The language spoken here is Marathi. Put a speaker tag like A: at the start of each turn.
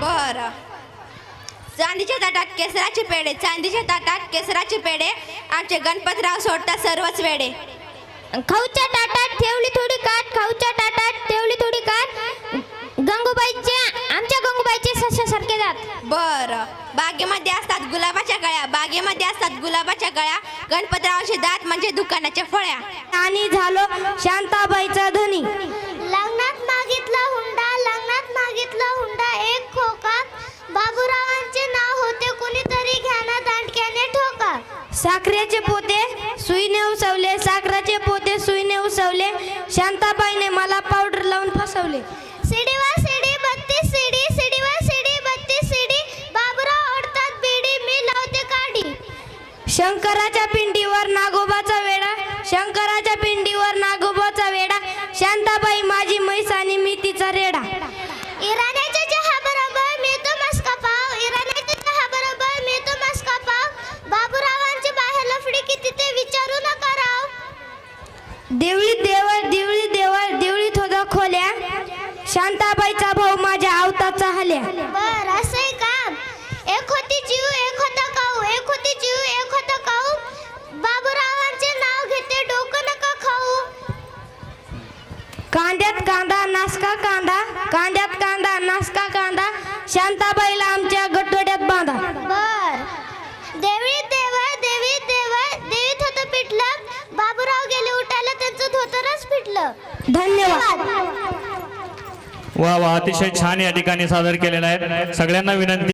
A: बरं. चांदीच्या ताटात केसराचे पेढे चांदीच्या ताटात केसराचे पेढे आमचे गणपतराव सोडतात सर्वच वेडे.
B: खाऊच्या ताटात ठेवली थोडी काट खाऊच्या ताटात ठेवली थोडी काट गंगूबाईचे आमच्या गंगूबाईचे सशासारखे जात.
A: बर. बागेमध्ये असतात गुलाबाच्या गळ्या बागेमध्ये असतात गुलाबाच्या गळ्या. गणपतरावचे दात म्हणजे दुकानाच्या फळ्या.
B: आणि साखरेचे पोते सुईने उसवले साखराचे पोते सुईने उसवले शांताबाईने मला पावडर लावून फसवले.
C: सिडीवर सिडी बत्तीस सिडी सिडीवर सिडी बत्तीस सिडी बाबूराव ओढतात बिडी मी लावते काडी.
B: शंकराच्या पिंडीवर नागोबाचा वेडा शंकराच्या पिंडीवर
C: राव
B: देवळी देवळ देवळी देवळ देवळीत होता खोल्या. शांताबाईचा भाऊ माझ्या आवताचा हल्या.
C: बर असंय काम एक होती जीव एक होता काऊ. एक होती जीव एक होता काऊ. बाबूरावांचे नाव घेते डोकं नका खाऊ.
B: कांद्यात कांदा नासका कांदा. कांद्यात कांदा नासका कांदा. शांताबाईला धन्यवाद.
D: वा वा अतिशय छान या ठिकाणी सादर केलेलं आहे. सगळ्यांना विनंती.